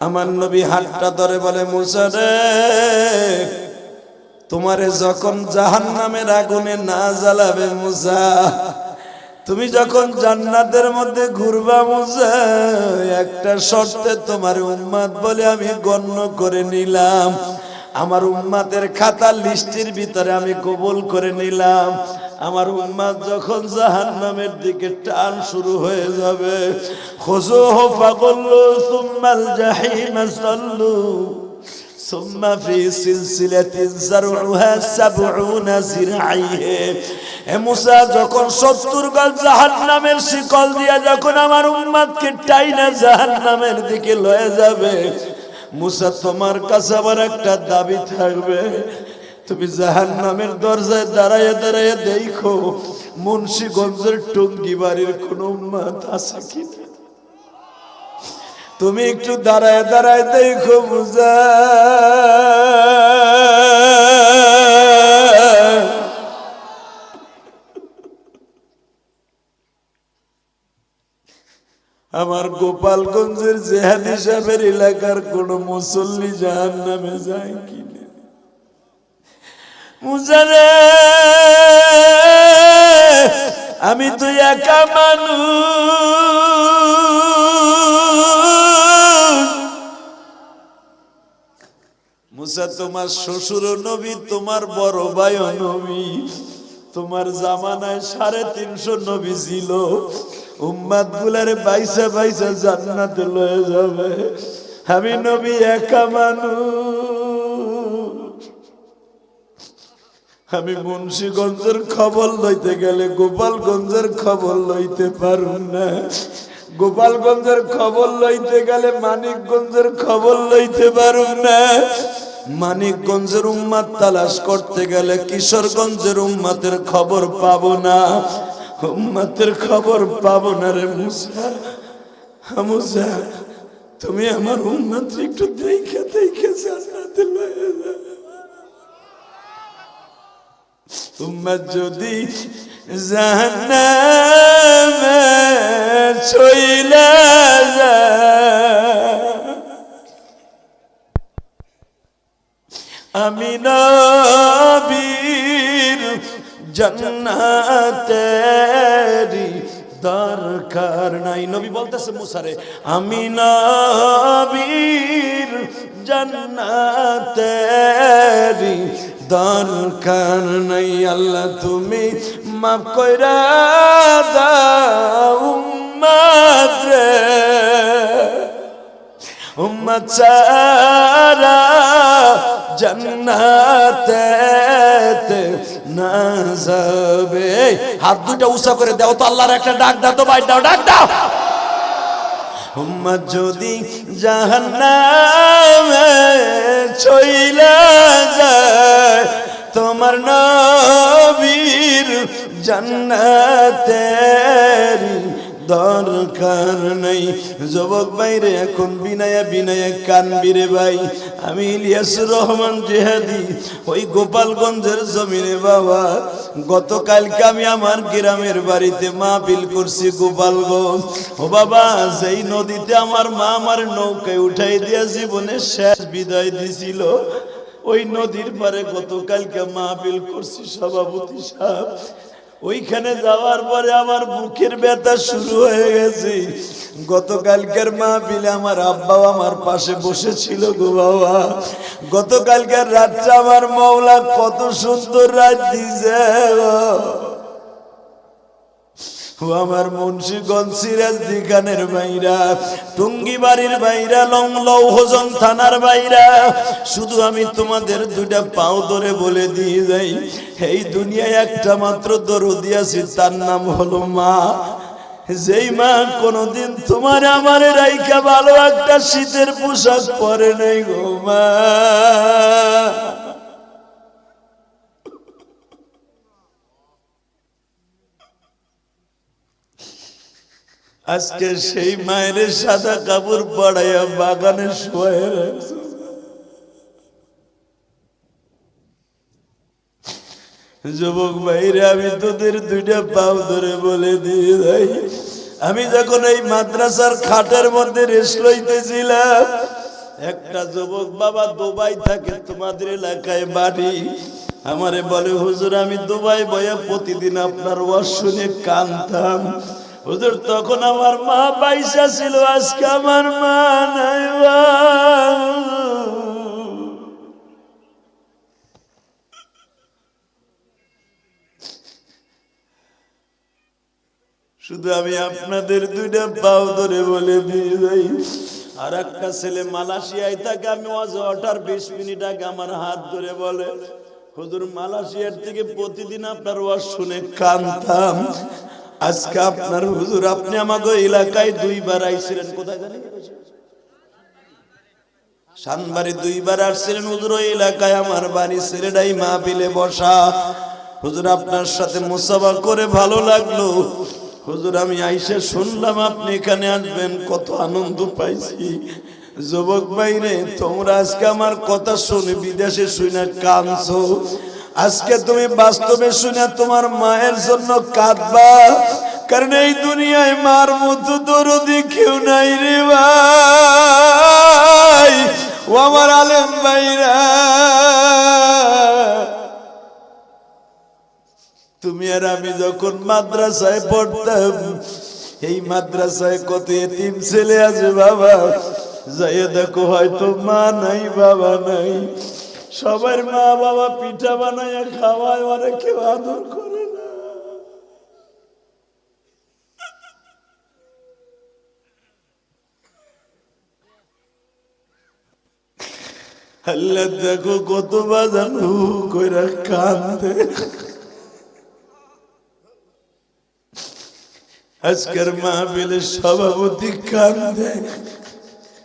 আমার নবী হাতটা ধরে বলে, মুসা রে, তোমারে যখন জাহান নামের আগুনে না জ্বালাবে মুসা, তুমি যখন জান্নাতের মধ্যে ঘুরবা মুসা, একটা শর্তে তোমার উম্মাদ বলে আমি গণ্য করে নিলাম। আমার উম্মাদের খাতা লিস্টির ভিতরে আমি কবুল করে নিলাম। আমার উম্মাদ যখন জাহান নামের দিকে টান শুরু হয়ে যাবে খোঁজো হো পাগল্লু সুম্মাল জাহিম সাল্লু ثم في سلسلة زرعها سبعون زرعيه এ মুসা যখন সত্তর গজ জাহান নামের শিকল দিয়া যখন আমার উম্মাদকে টাইনা জাহান নামের দিকে লয়ে যাবে মুসা তোমার কাছে আমার একটা দাবি থাকবে তুমি জাহান নামের দরজায় দাঁড়ায় দাঁড়ায় দেখো মুন্সিগঞ্জের টঙ্গি বাড়ির কোন উম্মাদ আছে কিনা? তুমি একটু দাঁড়ায় দাঁড়ায় দেখো বুঝা। আমার গোপালগঞ্জের জেহাদ হিসাবের এলাকার কোন মুসল্লি জাহান নামে যায় কিনা? মুজারে, আমি তো একা মানুষ। মুসা তোমার শ্বশুর নবী, তোমার বড় ভাই নবী, তোমার জামানায় সাড়ে তিনশো নবী ছিল। উম্মাদ গুলারে বাইসা বাইসা জান্নাতে লয়ে যাবে। আমি নবী একা মানুষ। আমি মুন্সিগঞ্জের খবর লইতে গেলে গোপালগঞ্জের খবর লইতে পারুম না। গোপালগঞ্জের খবর লইতে গেলে মানিকগঞ্জের খবর লইতে পারুম না। মানিকগঞ্জের উম্মাদ তালাশ করতে গেলে কিশোরগঞ্জের উম্মাতের খবর পাবো না। উম্মাতের খবর পাবো না রে মুসা। তুমি আমার উম্মাত একটু দেখে দেখে জান্নাতে লয়ে উম্মত যদি জাহান্নামে চইলা আমি নবীর জান্নাতেরি দরকার নাই। নবী বলতেছে মুসারে, আমি নবীর জান্নাতেরি দরকার নাই আল্লাহ তুমি মাফ কইরা দাও উম্মাত রে। উম্মত সারা জান্নাতে না যাবে। হাত দুটা উঁচা করে দাও তো আল্লাহর একটা ডাক দাও তো ভাই, দাও, ডাক দাও। উম্মত যদি জাহান্নামে চইলা যায় তোমার নবীর জান্নাতের দরকার নাই। যুবক বাইরে এখন বিনায়া বিনায়া কানবিরে ভাই। আমি ইলিয়াস রহমান জেহাদি, ওই গোপালগঞ্জের জমিনে বাবা। গতকালকে আমি আমার গ্রামের বাড়িতে মা বিল করছি গোপালগঞ্জ। ও বাবা সেই নদীতে আমার মা আমার নৌকায় উঠাই দিয়া জীবনে শেষ বিদায় দিছিল, ওই নদীর পারে গতকালকে মা বিল করছি সভাপতি সাহেব। ওইখানে যাওয়ার পরে আমার বুকের ব্যথা শুরু হয়ে গেছে গতকালকের মা বিলে আমার আব্বাও আমার পাশে বসেছিল গো বাবা গতকালকের রাতটা আমার মৌলা কত সুন্দর রাত দিয়েছে। ও আমার মুন্সিগঞ্জ সিরাজ দিখানের বাইরা টুঙ্গি বাড়ির বাইরা লং লৌহজন থানার বাইরা শুধু আমি তোমাদের দুটা পাও ধরে বলে দিয়ে যাই, এই দুনিয়ায় একটা মাত্র দরদি আছে, তার নাম হলো মা। যেই মা কোনদিন তোমার আমার রাইকা ভালো একটা শীতের পোশাক পরে নাই গো মা। আজকে সেই মায়ের সাদা কাপড় পড়াইয়া বাগানে শোয়ে রাখছে যুবক ভাইরে, আমি তোদের দুইটা পাও ধরে বলে দিয়ে যাই আমি যখন এই মাদ্রাসার খাটের মধ্যে রেস্ট লইতেছিলাম, একটা যুবক বাবা দুবাই থাকে তোমাদের এলাকায় বাড়ি, আমারে বলে, হুজুর, আমি দুবাই বয়ে প্রতিদিন আপনার ওয়াজ শুনে কানতাম। হুজুর, তখন আমার মা পয়সা ছিল, আজকে আমার মা নাই শুধু আমি আপনাদের দুইটা পাও ধরে বলে দিয়ে যাই। আর একটা ছেলে মালয়েশিয়ায় থাকে, আমি অটার বিশ মিনিট আগে আমার হাত ধরে বলে, হুজুর, মালয়েশিয়ার থেকে প্রতিদিন আপনার ওয়াজ শুনে কানতাম। আজকে আপনার হুজুর, আপনি আমাকে এলাকায় দুইবার আইছিলেন, কোথায় জানি? সানবাড়ি দুইবার আসছিলেন, হুজুর, ওই এলাকায় আমার বাড়ি ছেলেটাই মা বিলে বসা। হুজুর, আপনার সাথে মুসাফা করে ভালো লাগল। হুজুর, আমি আইসে শুনলাম, আপনি এখানে আসবেন, কত আনন্দ পাইছি। যুবক বাইরে তোমরা আজকে আমার কথা শুনে বিদেশে শুনে কানছো আজকে তুমি বাস্তবে শুনে তোমার মায়ের জন্য কাঁদবা। কারণ এই দুনিয়ায় মার মতো দরদি কেউ নাই রে ভাই। ও আমার আলেম ভাইরা। তুমি আর আমি যখন মাদ্রাসায় পড়তাম, এই মাদ্রাসায় কত এতিম ছেলে আছে বাবা। যাইয়ে দেখো হয়তো মা নাই, বাবা নাই। সবার মা বাবা পিঠা বানায় খাওয়ায় মানে কেউ আদর করে না। দেখো কত বাজান হু কইরা কান্দে আজকের মাহফিলের সভাপতি কান্দে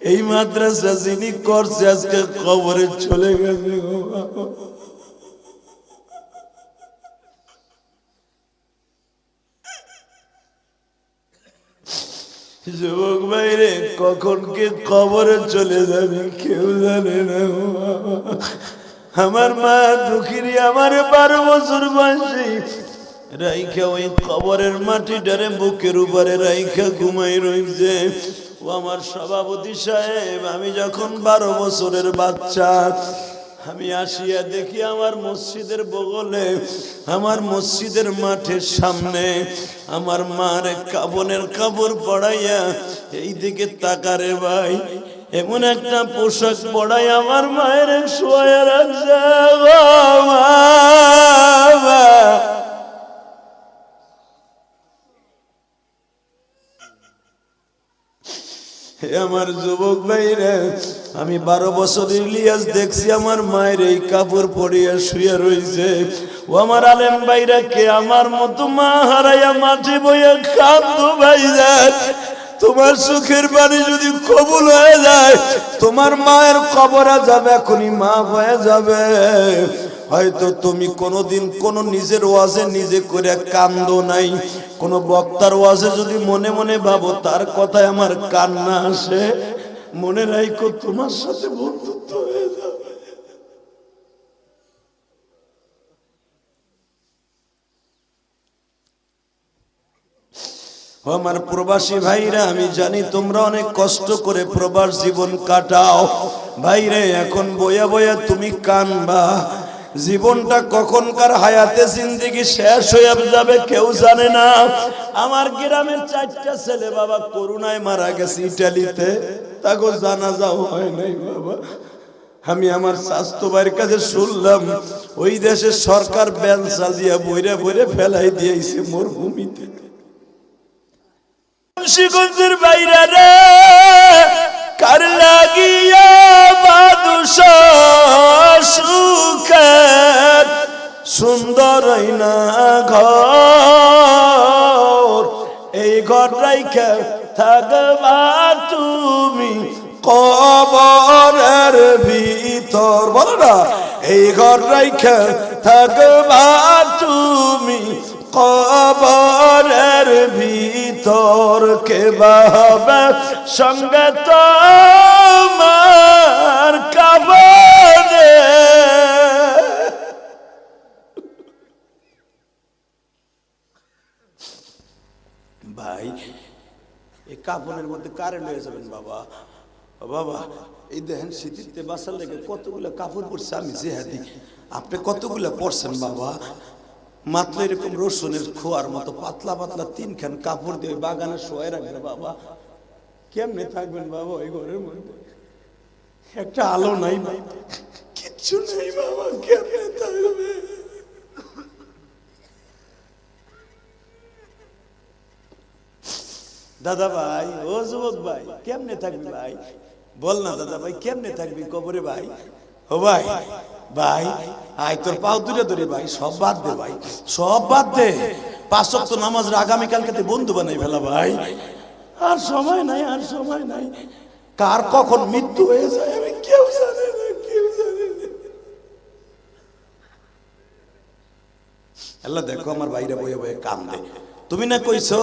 এই মাদ্রাসা যিনি করছে আজকে কবরে চলে গেছে। যুবক বাইরে কখন কে কবরে চলে যাবে কেউ জানে না। আমার মা দুঃখিনী, আমার বারো বছর বয়সী। রাইখা ওই কবরের মাটিটারে বুকের উপরে রাইখা ঘুমাই রইছে। ও আমার সভাপতি সাহেব, আমি যখন বারো বছরের বাচ্চা, আমি আসিয়া দেখি আমার মসজিদের বগলে, আমার মসজিদের মাঠের সামনে আমার মার কাবনের কাপড় পড়াইয়া এই দিকে তাকারে ভাই, এমন একটা পোশাক পড়াই আমার মায়ের শোয়া রাখছে গো মা। হে আমার যুবক ভাইরা, আমি বারো বছর ইলিয়াস দেখছি, আমার মায়ের এই কাপড় পরিয়া শুয়ে রয়েছে ও আমার আলেম ভাইরা, কে আমার মতো মা হারাইয়া মাঠে বইয়া কান্দ ভাইজান তোমার সুখের বাণী যদি কবুল হয়ে যায়, তোমার মায়ের কবরা যাবে এখনই মা হয়ে যাবে। হয়তো তুমি কোনোদিন কোনো নিজের ওয়াজে নিজে করে কান্দ নাই। কোন বক্তার ওয়াজে যদি মনে মনে ভাবো, তার কথায় আমার কান্না আসে। মনে রাখো তোমার সাথে বন্ধুত্ব হয়ে আমার প্রবাসী ভাইরা, আমি জানি তোমরা অনেক কষ্ট করে প্রবাস জীবন কাটাও। ভাইরে, এখন বয়া বয়া তুমি কানবা। জীবনটা কখনকার হায়াতে জিন্দিগি শেষ হয়ে যাবে, কেউ জানে না। আমার গ্রামের চারটা ছেলে বাবা করুণায় মারা গেছে ইটালিতে। তাকে জানা যাও হয় নাই বাবা। আমি আমার স্বাস্থ্য ভাইয়ের কাছে শুনলাম, ওই দেশের সরকার ব্যান সাজিয়া বইরে বইরে ফেলাই দিয়েছে মরুভূমিতে। মুন্সিগঞ্জের বাইরে রে, কার লাগিয়া বাদুষ সুন্দর ঘর? এই ঘর রাইখে থাকবা তুমি কবরের ভিতর। বলো না, এই ঘর রাইখে থাকবা তুমি কবরের ভিতর কে বাবা সঙ্গে তোমার কাবরে ভাই এই কাপড়ের মধ্যে কারে লয়ে যাবেন বাবা? বাবা, এই দেখেন শীতিতে বাসার লেগে কতগুলো কাপড় পরছে, আমি জেহাদি। আপনি কতগুলো পরছেন বাবা? মাত্র এরকম রসুনের খোয়ার মতো পাতলা পাতলা তিনখান কাপড় দিয়ে বাগানে শোয়ে রাখবে, বাবা। কেমনে থাকবেন বাবা ওই ঘরের মধ্যে? একটা আলো নাই কিচ্ছু নেই, বাবা, কেমনে থাকবে? দাদা ভাই, ও যুবক ভাই, কেমনে থাকবি ভাই? বল না, দাদা ভাই, কেমনে থাকবি কবরে ভাই? ও ভাই ভাই, আয়, তোর পাও দূরে দূরে ভাই, সব বাদ দে ভাই, সব বাদ দে। পাঁচ তো আগামীকালকে তুই বন্ধু বানাই ফেলা ভাই। আর সময় নাই, আর সময় নাই। কার কখন মৃত্যু হয়ে যায়, আমি কেউ জানে না, কেউ জানে আল্লাহ দেখো, আমার বাইরে বয়ে বয়ে কান্দে। তুমি না কইছো,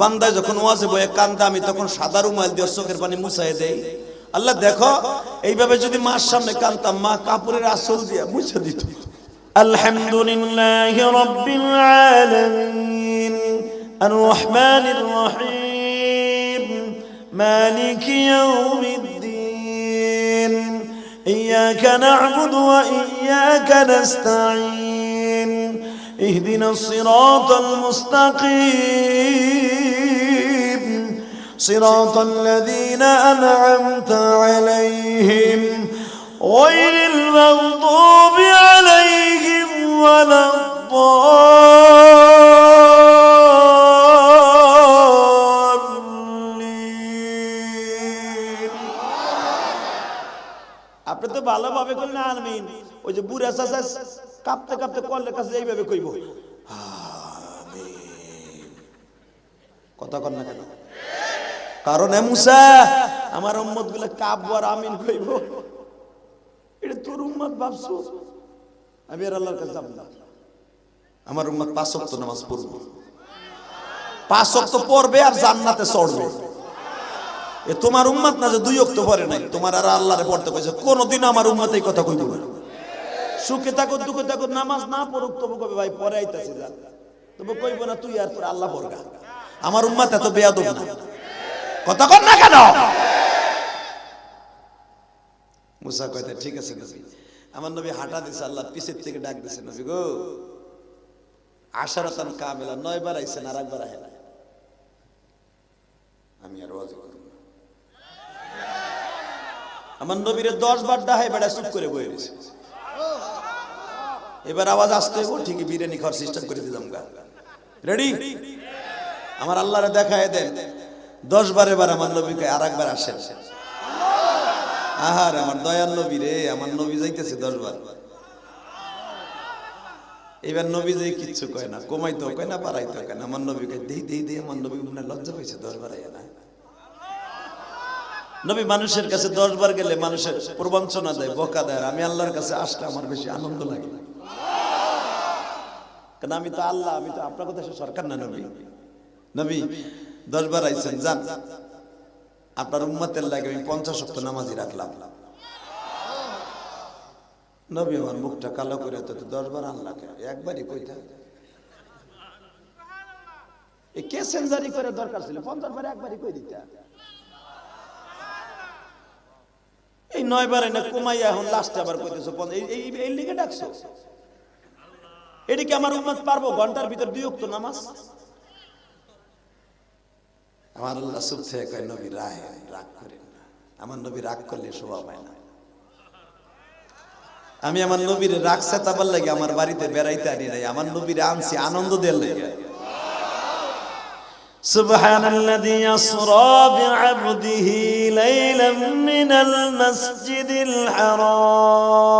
বান্দায় যখন ওয়াজে বয়ে কান্দা, আমি তখন সাদা রুমাল দিয়ে চোখের পানি মুছাই দেই। আল্লাহ দেখো এইভাবে যদি মার সামনে কানতাম মা কাপড়ের আসল দিয়ে মুছে দিত الحمد لله رب العالمين الرحمن الرحيم مالك يوم الدين إياك نعبد وإياك نستعين اهدنا الصراط المستقيم صراط الذين أنعمت عليهم غير المغضوب عليهم ولا الضالين আপনি তো ভালোভাবে করলেন আলমিন ওই যে বুড়া চাচা কাঁপতে কাঁপতে করলে কাছে এইভাবে কইব আমিন। কথা কর না কেন কারণ এ মুসা, আমার উম্মতগুলো কাঁপবো আর আমিন কইব। এটা তোর উম্মত, ভাবছ? আমি আর আল্লাহর কাছে যাব না। আমার উম্মত পাঁচ ওয়াক্ত নামাজ পড়ব। পাঁচ ওয়াক্ত পড়বে আর জান্নাতে চড়বে। এ তোমার উম্মত না যে দুই অক্ত পরে নাই? তোমার আর আল্লাহরে পড়তে কইছে কোনদিন আমার উম্মত এই কথা কইব না। সুখে থাকো, দুঃখে থাকো, নামাজ না পড়ুক, তবু কবে ভাই পরে আইতাছে যা। তবু কইব না, তুই আর তোর আল্লাহ পড়গা আমার উম্মত এত বেয়াদব না। কর না কেন? মুসা কইতে ঠিক আছে নবী। আমার নবী হাঁটা দিছে আল্লাহ পিছের থেকে ডাক দিছে নবী গো আশারাতান কামেলা নয়বার আইছেন আর একবার আহে আমি আর ওয়াজ করব। আমার নবীরে দশ বার ডাহে বেড়া চুপ করে বয়ে রয়েছে। এবার আওয়াজ আসতে হইব ঠিকই বিরিয়ানি খাওয়ার সিস্টেম করে দিলাম গা। রেডি আমার আল্লাহরে দেখায় দেন দশ বারে বার আমার নবীকে আর একবার আসেন। আহার, আমার দয়াল নবী রে, আমার নবী যাইতেছে দশ বার। এবার নবী যে কিচ্ছু কয় না, কমাইতেও কয় না, বাড়াইতেও কয় না, আমার নবীকে দেই দেই দেই আমার নবী মনে লজ্জা পেয়েছে দশ বার না। নবী মানুষের কাছে দশ বার গেলে মানুষের প্রবঞ্চনা দেয়, বকা দেয় আমি আল্লাহর কাছে আসলে আমার বেশি আনন্দ লাগে। কেন আমি তো আল্লাহ, আমি তো আপনার কথা সরকার না নবী? নবী দশ বার আইছেন, যান। আপনার উম্মতের লাগে আমি পঞ্চাশ সপ্তাহ নামাজি রাখলাম। নবী আমার মুখটা কালো করে তো তো দশ বার আনলা একবারই কইতা কে সেন্সারি করে দরকার ছিল? পঞ্চাশ বার একবারই কই দিতা এই নয় বার না কমাইয়া এখন লাস্টে আবার কইতেছো এই লিগে ডাকছো? এটি কি আমার উম্মত পারব? ঘণ্টার ভিতর দুই নামাজ? আমার আল্লাহ চুপ থেকে কয় নবী রায় রাগ করেন না আমার নবী রাগ করলে শোভা পায় না আমি আমার নবীর রাগ সেতাবার লাগে আমার বাড়িতে বেড়াইতে আনি নাই আমার নবীর আনছি আনন্দ দেওয়ার লাগে سبحان الذي يسرى بعبده ليلا من المسجد الحرام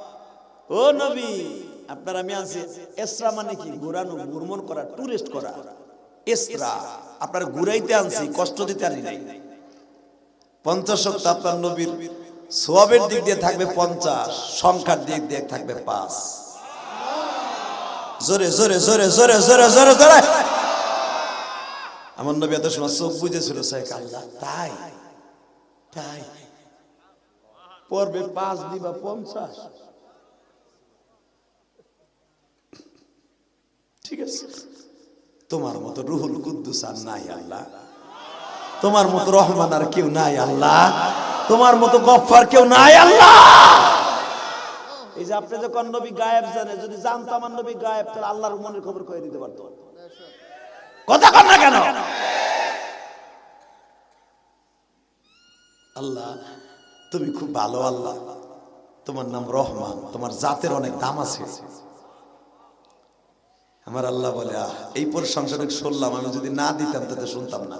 ও নবী, আপনার আমি আছি এসরা মানে কি? ঘোরানো, ভ্রমণ করা টুরিস্ট করা। এসরা, আপনার ঘুরাইতে আনছি, কষ্ট দিতে আনি নাই। পঞ্চাশ শক্ত আপনার নবীর সোয়াবের দিক দিয়ে থাকবে পঞ্চাশ, সংখ্যার দিক দিয়ে থাকবে পাঁচ। জোরে জোরে জোরে জোরে জোরে জোরে জোরে। আমার নবী এত সময় চোখ বুঝেছিল শেখ আল্লাহ তাই তাই। পড়বে পাঁচ দিবা পঞ্চাশ। ঠিক আছে? তোমার মতো রুহুল কুদ্দুস আর নাই আল্লাহ। তোমার মতো রহমান আর কেউ নাই আল্লাহ। তোমার মতো গফফার কেউ নাই আল্লাহ। এই যে আপনি যখন নবী গায়েব জানে, যদি জানতো আমার নবী গায়েব, তাহলে আল্লাহর মনের খবর কয়ে দিতে পারতো। কথা কর না কেন? আল্লাহ, তুমি খুব ভালো আল্লাহ। তোমার নাম রহমান, তোমার জাতের অনেক দাম আছে। আমার আল্লাহ বলে, আহ, এই প্রশংসা শুনলাম, আমি যদি না দিতাম তাতে শুনতাম না।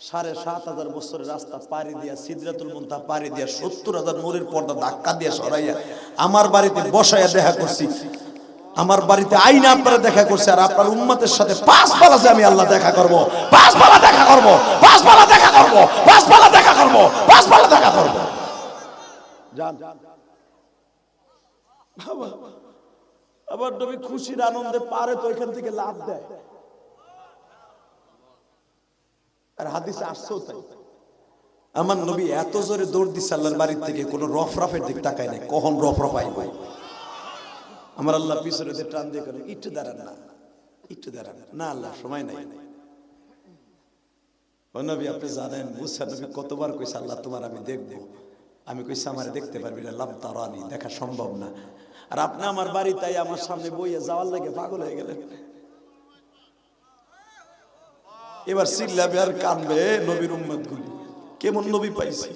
সাড়ে সাত হাজার রাস্তা পাড়ি সত্তর হাজার পর্দা ধাক্কা দিয়া সরাইয়া আমার বাড়িতে বসাইয়া দেখা করছি। আমার বাড়িতে আইনা আপনারা দেখা করছে, আর আপনার উম্মতের সাথে পাঁচ পালা আমি আল্লাহ দেখা করব, পাঁচ পালা দেখা করব, পাঁচ পালা দেখা করব, পাঁচ পালা দেখা করব, পাঁচ পালা দেখা করব। যান আবার নবী খুশির আনন্দে পারে তো এখান থেকে লাভ দেয়। আর হাদিসে আসছেও তাই। আমার নবী এত জোরে দৌড় দিচ্ছে আল্লাহর বাড়ির থেকে, কোনো রফরাফের দিক তাকায় নাই, কখন রফরফ আইব? আমার আল্লাহ পিছনে দিয়ে টান দিয়ে করে একটু দাঁড়ান না, একটু দাঁড়ান না। আল্লাহ, সময় নাই। নবী, আপনি জানেন, মুসা নবী কতবার কইছে, আল্লাহ, তোমার আমি দেখব। আমি কইছি, আমার দেখতে পারবি না। লাভ তারানি, দেখা সম্ভব না। আর আপনি আমার বাড়ি, তাই আমার সামনে বইয়ে যাওয়ার লাগে পাগল হয়ে গেলেন। এবার চিল্লাবে আর কানবে নবীর উম্মত গুলি কেমন নবী পাইছি?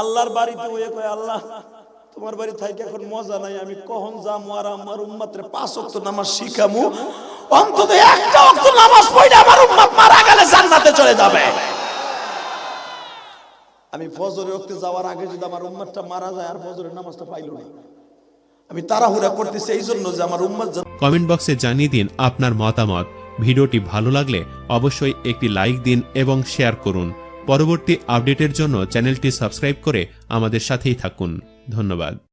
আল্লাহর বাড়িতে ওয়ে কয়, আল্লাহ তোমার বাড়ি থাইকে এখন মজা নাই, আমি কখন যামু আর আমার উম্মতের পাঁচ ওয়াক্ত নামাজ শিখামু? অন্তত একটা ওয়াক্ত নামাজ পড়লে আমার উম্মত মারা গেলে জান্নাতে চলে যাবে। আমি ফজরের ওক্তে যাওয়ার আগে যদি আমার উম্মতটা মারা যায় আর ফজরের নামাজটা পাইলো না। আমি তাড়াহুড়া করতেছি এই জন্য যে আমার উম্মত কমেন্ট বক্সে জানিয়ে দিন আপনার মতামত। ভিডিওটি ভালো লাগলে অবশ্যই একটি লাইক দিন এবং শেয়ার করুন। পরবর্তী আপডেটের জন্য চ্যানেলটি সাবস্ক্রাইব করে আমাদের সাথেই থাকুন। ধন্যবাদ।